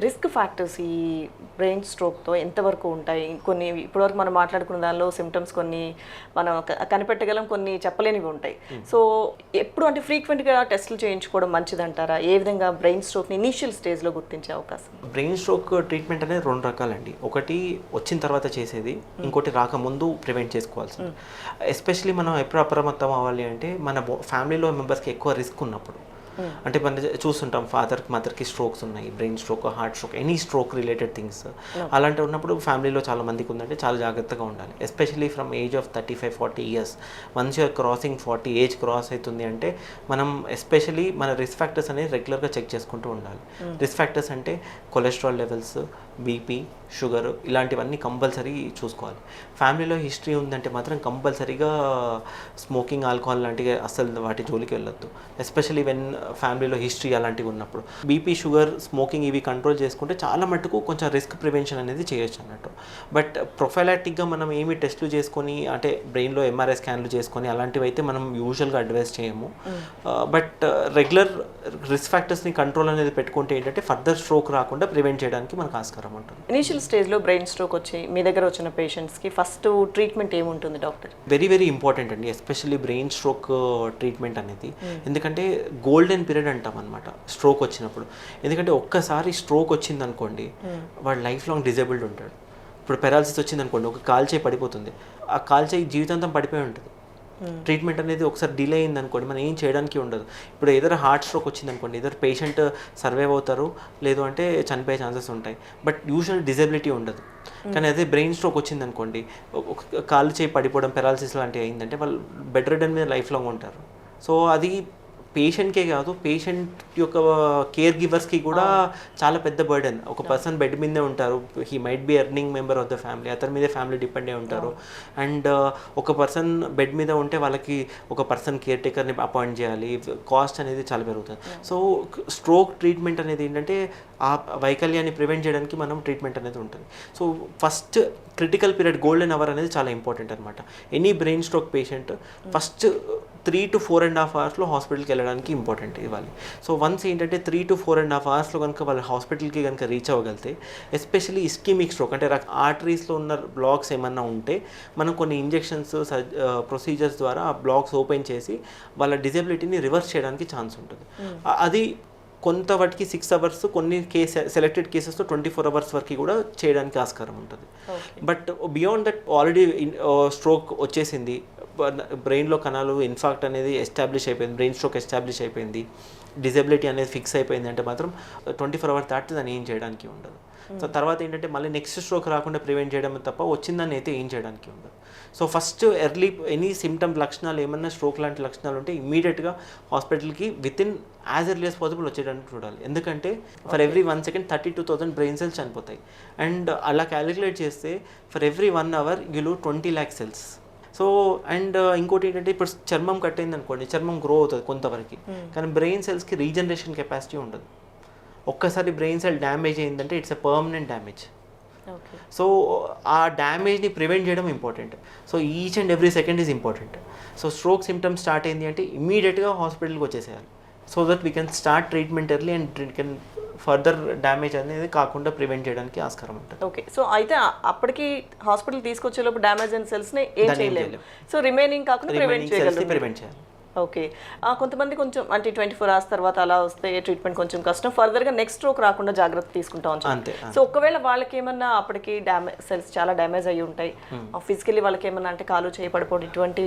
Risk factors ఈ brain స్ట్రోక్తో ఎంతవరకు ఉంటాయి? కొన్ని ఇప్పటివరకు మనం మాట్లాడుకున్న దానిలో సిమ్టమ్స్ కొన్ని మనం కనిపెట్టగలం కొన్ని చెప్పలేనివి ఉంటాయి. సో ఎప్పుడు అంటే ఫ్రీక్వెంట్గా టెస్టులు చేయించుకోవడం మంచిదంటారా? ఏ విధంగా బ్రెయిన్ స్ట్రోక్ని ఇనీషియల్ స్టేజ్లో గుర్తించే అవకాశం? బ్రెయిన్ స్ట్రోక్ ట్రీట్మెంట్ అనేది రెండు రకాలండి. ఒకటి వచ్చిన తర్వాత చేసేది ఇంకోటి రాకముందు ప్రివెంట్ చేసుకోవాల్సింది. ఎస్పెషలీ మనం ఎప్పుడు అప్రమత్తం అవ్వాలి అంటే మన ఫ్యామిలీలో మెంబర్స్కి ఎక్కువ రిస్క్ ఉన్నప్పుడు. అంటే మనం చూస్తుంటాం ఫాదర్కి మదర్కి స్ట్రోక్స్ ఉన్నాయి brain stroke heart stroke any stroke related things అలాంటి ఉన్నప్పుడు ఫ్యామిలీలో చాలా మందికి ఉందంటే చాలా జాగ్రత్తగా ఉండాలి. Especially from age of thirty five forty years once you're crossing forty age cross అవుతుంది అంటే మనం ఎస్పెషలీ మన రిస్క్ ఫ్యాక్టర్స్ అనేది రెగ్యులర్గా చెక్ చేసుకుంటూ ఉండాలి. రిస్క్ ఫ్యాక్టర్స్ అంటే కొలెస్ట్రాల్ లెవెల్స్ బీపీ షుగర్ ఇలాంటివన్నీ కంపల్సరీ చూసుకోవాలి. ఫ్యామిలీలో హిస్టరీ ఉందంటే మాత్రం కంపల్సరీగా స్మోకింగ్ ఆల్కహాల్ లాంటివి అసలు వాటి జోలికి వెళ్ళొద్దు. ఎస్పెషలీ వెన్ ఫ్యామిలీలో హిస్టరీ అలాంటివి ఉన్నప్పుడు. బీపీ షుగర్ స్మోకింగ్ ఇవి కంట్రోల్ చేసుకుంటే చాలా మటుకు కొంచెం రిస్క్ ప్రివెన్షన్ అనేది చేయొచ్చు అన్నట్టు. బట్ ప్రొఫైలాటిక్గా మనం ఏమి టెస్టులు చేసుకొని అంటే బ్రెయిన్లో ఎంఆర్ఐ స్కాన్లు చేసుకొని అలాంటివి అయితే మనం యూజువల్గా అడ్వైస్ చేయము. బట్ రెగ్యులర్ రిస్క్ ఫ్యాక్టర్స్ని కంట్రోల్ అనేది పెట్టుకుంటే ఏంటంటే ఫర్దర్ స్ట్రోక్ రాకుండా ప్రివెంట్ చేయడానికి మనకు ఆస్కారం ఉంటుంది. ఇనీషియల్ స్టేజ్లో బ్రెయిన్ స్ట్రోక్ వచ్చి మీ దగ్గర వచ్చిన పేషెంట్స్కి ఫస్ట్ ట్రీట్మెంట్ ఏముంటుంది డాక్టర్ వెరీ వెరీ ఇంపార్టెంట్ అండి ఎస్పెషల్లీ బ్రెయిన్ స్ట్రోక్ ట్రీట్మెంట్ అనేది. ఎందుకంటే గోల్డెన్ పీరియడ్ అంటాం అనమాట స్ట్రోక్ వచ్చినప్పుడు. ఎందుకంటే ఒక్కసారి స్ట్రోక్ వచ్చింది అనుకోండి వాడు లైఫ్ లాంగ్ డిజేబుల్డ్ ఉంటాడు. ఇప్పుడు పెరాలసిస్ వచ్చింది అనుకోండి ఒక కాల్ చేయి పడిపోతుంది. ఆ కాల్ చేయి జీవితాంతం పడిపోయి ఉంటుంది. ట్రీట్మెంట్ అనేది ఒకసారి డిలే అయింది అనుకోండి మనం ఏం చేయడానికి ఉండదు. ఇప్పుడు ఏదైనా హార్ట్ స్ట్రోక్ వచ్చింది అనుకోండి ఏదో పేషెంట్ సర్వైవ్ అవుతారు లేదు అంటే చనిపోయే ఛాన్సెస్ ఉంటాయి. బట్ యూజువల్ డిజబిలిటీ ఉండదు. కానీ అదే బ్రెయిన్ స్ట్రోక్ వచ్చింది అనుకోండి ఒక కాళ్ళు చేయి పడిపోవడం పెరాలసిస్ లాంటివి అయిందంటే వాళ్ళు బెడ్ రిడన్ మీద లైఫ్ లాంగ్ ఉంటారు. సో అది పేషెంట్కే కాదు పేషెంట్ యొక్క కేర్ గివర్స్కి కూడా చాలా పెద్ద బర్డెన్. ఒక పర్సన్ బెడ్ మీదే ఉంటారు. He might be earning member of the family. అతని మీదే ఫ్యామిలీ డిపెండ్ అయి ఉంటారు. అండ్ ఒక పర్సన్ బెడ్ మీద ఉంటే వాళ్ళకి ఒక పర్సన్ కేర్ టేకర్ని అపాయింట్ చేయాలి. కాస్ట్ అనేది చాలా పెరుగుతుంది. సో స్ట్రోక్ ట్రీట్మెంట్ అనేది ఏంటంటే ఆ వైకల్యాన్ని ప్రివెంట్ చేయడానికి మనం ట్రీట్మెంట్ అనేది ఉంటుంది. So first critical period golden hour అనేది చాలా ఇంపార్టెంట్ అనమాట any brain stroke patient first three to four and half అవర్స్లో హాస్పిటల్కి వెళ్ళడానికి ఇంపార్టెంట్ ఇవ్వాలి. సో వన్స్ ఏంటంటే three to four and half అవర్స్లో కనుక వాళ్ళ హాస్పిటల్కి కనుక రీచ్ అవ్వగలితే ఎస్పెషల్లీ ఇస్కిమిక్ స్ట్రోక్ అంటే ఆర్టరీస్లో ఉన్న బ్లాక్స్ ఏమన్నా ఉంటే మనం కొన్ని ఇంజెక్షన్స్ ప్రొసీజర్స్ ద్వారా ఆ బ్లాక్స్ ఓపెన్ చేసి వాళ్ళ డిజబిలిటీని రివర్స్ చేయడానికి ఛాన్స్ ఉంటుంది. ఆ- అది కొంత వాటికి సిక్స్ అవర్స్ కొన్ని కేస్ సెలెక్టెడ్ కేసెస్లో ట్వంటీ ఫోర్ అవర్స్ వరకు కూడా చేయడానికి ఆస్కారం ఉంటుంది. But beyond that already stroke వచ్చేసింది. బ్రెయిన్లో కణాలు ఇన్ఫాక్ట్ అనేది ఎస్టాబ్లిష్ అయిపోయింది బ్రెయిన్ స్ట్రోక్ ఎస్టాబ్లిష్ అయిపోయింది డిజబిలిటీ అనేది ఫిక్స్ అయిపోయింది అంటే మాత్రం ట్వంటీ ఫోర్ అవర్స్ దాటి దాన్ని ఏం చేయడానికి ఉండదు. సో తర్వాత ఏంటంటే మళ్ళీ నెక్స్ట్ స్ట్రోక్ రాకుండా ప్రివెంట్ చేయడం తప్ప వచ్చిందని అయితే ఏం చేయడానికి ఉండదు. So first early any symptom లక్షణాలు ఏమన్నా స్ట్రోక్ లాంటి లక్షణాలు ఉంటే ఇమీడియట్గా హాస్పిటల్కి with in as early as possible వచ్చేయడానికి చూడాలి. ఎందుకంటే for every one second thirty two thousand brain cells చనిపోతాయి. అండ్ అలా క్యాలిక్యులేట్ చేస్తే for every one hour యూలు twenty lakh cells. So and ఇంకోటి ఏంటంటే ఇప్పుడు చర్మం కట్టయింది అనుకోండి చర్మం గ్రో అవుతుంది కొంతవరకు. కానీ బ్రెయిన్ సెల్స్కి రీజనరేషన్ కెపాసిటీ ఉండదు. ఒక్కసారి బ్రెయిన్ సెల్ డ్యామేజ్ అయిందంటే it's a permanent damage so ఆ డ్యామేజ్ని ప్రివెంట్ చేయడం important so each and every second is important so stroke symptoms start అయింది అంటే ఇమీడియట్గా హాస్పిటల్కి వచ్చేసేయాలి. So that we can start treatment early and can further damage అనేది కాకుండా ప్రివెంట్ చేయడానికి ఆస్కారం ఉంటుంది. ఓకే సో అయితే అప్పటికి హాస్పిటల్ తీసుకొచ్చేలోపు డ్యామేజ్ అయిన సెల్స్ని ఏం చేయలేము. సో రిమైనింగ్ కాకుండా ప్రివెంట్ సెల్స్ని చేయగలరు ప్రివెంట్ చేయాలి. ఓకే కొంతమంది కొంచెం అంటే ట్వంటీ ఫోర్ అవర్స్ తర్వాత అలా వస్తే ట్రీట్మెంట్ కొంచెం కష్టం. ఫర్దర్గా నెక్స్ట్ స్ట్రోక్ రాకుండా జాగ్రత్త తీసుకుంటాం. అంతే సో ఒకవేళ వాళ్ళకి ఏమన్నా అప్పటికి డ్యామేజ్ సెల్స్ చాలా డ్యామేజ్ అయ్యి ఉంటాయి. ఫిజికలీ వాళ్ళకి ఏమన్నా అంటే కాలు చేయబడిపోవడం ఇటువంటి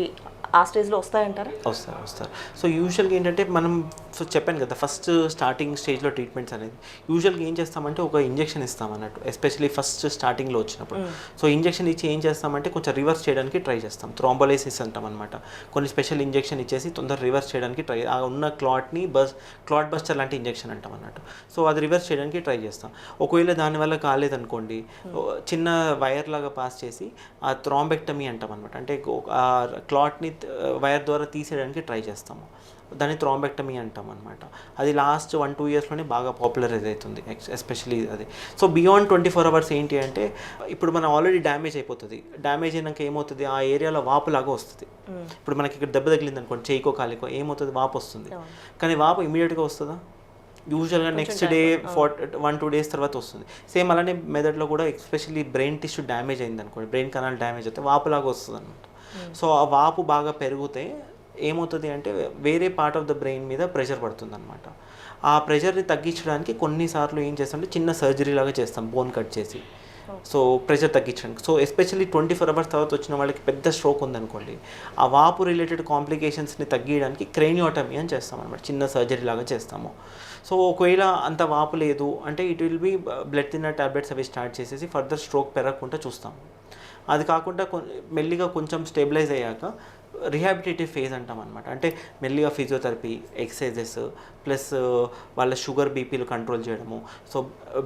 ఆ స్టేజ్లో వస్తాయంటారా? వస్తారు వస్తారు. సో యూజువల్గా ఏంటంటే మనం సో చెప్పాను కదా ఫస్ట్ స్టార్టింగ్ స్టేజ్లో ట్రీట్మెంట్స్ అనేది యూజువల్గా ఏం చేస్తామంటే ఒక ఇంజెక్షన్ ఇస్తాం అన్నట్టు ఎస్పెషలీ ఫస్ట్ స్టార్టింగ్లో వచ్చినప్పుడు. సో ఇంజెక్షన్ ఇచ్చి ఏం చేస్తామంటే కొంచెం రివర్స్ చేయడానికి ట్రై చేస్తాం. థ్రాంబోలైసిస్ అంటాం అనమాట కొన్ని స్పెషల్ ఇంజెక్షన్ ఇచ్చేసి తొందర రివర్స్ చేయడానికి ట్రై ఆ ఉన్న క్లాట్ని బస్ క్లాట్ బస్టర్ లాంటి ఇంజెక్షన్ అంటాం అన్నట్టు. సో అది రివర్స్ చేయడానికి ట్రై చేస్తాం. ఒకవేళ దానివల్ల కాలేదనుకోండి చిన్న వైర్ లాగా పాస్ చేసి ఆ థ్రాంబెక్టమీ అంటాం అనమాట అంటే క్లాట్ని వైర్ ద్వారా తీసేయడానికి ట్రై చేస్తాము. దాన్ని థ్రాంబెక్టమీ అంటాం అనమాట అది లాస్ట్ వన్ టూ ఇయర్స్లోనే బాగా పాపులరైజ్ అవుతుంది ఎస్పెషలీ అది. So beyond twenty four hours ఏంటి అంటే ఇప్పుడు మనం ఆల్రెడీ డ్యామేజ్ అయిపోతుంది. డ్యామేజ్ అయినాక ఏమవుతుంది? ఆ ఏరియాలో వాపులాగా వస్తుంది. ఇప్పుడు మనకి ఇక్కడ దెబ్బ తగిలింది అనుకోండి చేయికో కాలికో ఏమవుతుంది? వాపు వస్తుంది. కానీ వాపు ఇమీడియట్గా వస్తుందా? యూజువల్గా next day for one two days తర్వాత వస్తుంది. సేమ్ అలానే మెదడులో కూడా ఎస్పెషల్లీ బ్రెయిన్ టిష్యూ డ్యామేజ్ అయింది అనుకోండి బ్రెయిన్ కనాల్ డ్యామేజ్ అయితే వాపులాగా వస్తుంది అనమాట సో ఆ వాపు బాగా పెరిగితే ఏమవుతుంది అంటే వేరే పార్ట్ ఆఫ్ ద బ్రెయిన్ మీద ప్రెషర్ పడుతుంది అనమాట ఆ ప్రెషర్ని తగ్గించడానికి కొన్నిసార్లు ఏం చేస్తామంటే చిన్న సర్జరీ లాగా చేస్తాం బోన్ కట్ చేసి. సో ప్రెషర్ తగ్గించడానికి. So especially twenty four hours తర్వాత వచ్చిన వాళ్ళకి పెద్ద స్ట్రోక్ ఉందనుకోండి ఆ వాపు రిలేటెడ్ కాంప్లికేషన్స్ని తగ్గించడానికి క్రేనియోటమీ అని చేస్తాం అనమాట చిన్న సర్జరీ లాగా చేస్తాము. సో ఒకవేళ అంత వాపు లేదు అంటే it will be blood thinner tablets అవి స్టార్ట్ చేసేసి ఫర్దర్ స్ట్రోక్ పెరగకుండా చూస్తాము. అది కాకుండా మెల్లిగా కొంచెం స్టెబిలైజ్ అయ్యాక రిహాబిటేటివ్ ఫేజ్ అంటాం అనమాట అంటే మెల్లిగా ఫిజియోథెరపీ ఎక్సర్సైజెస్ ప్లస్ వాళ్ళ షుగర్ బీపీలు కంట్రోల్ చేయడము. So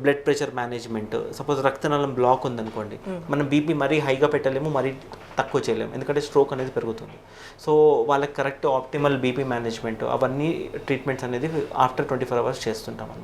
blood pressure management. Suppose రక్తనాళం block ఉందనుకోండి మనం బీపీ మరీ హైగా పెట్టలేము మరీ తక్కువ చేయలేము. ఎందుకంటే స్ట్రోక్ అనేది పెరుగుతుంది. సో వాళ్ళకి కరెక్ట్ ఆప్టిమల్ బీపీ మేనేజ్మెంట్ అవన్నీ ట్రీట్మెంట్స్ అనేది ఆఫ్టర్ ట్వంటీ ఫోర్ అవర్స్ చేస్తుంటాం అనమాట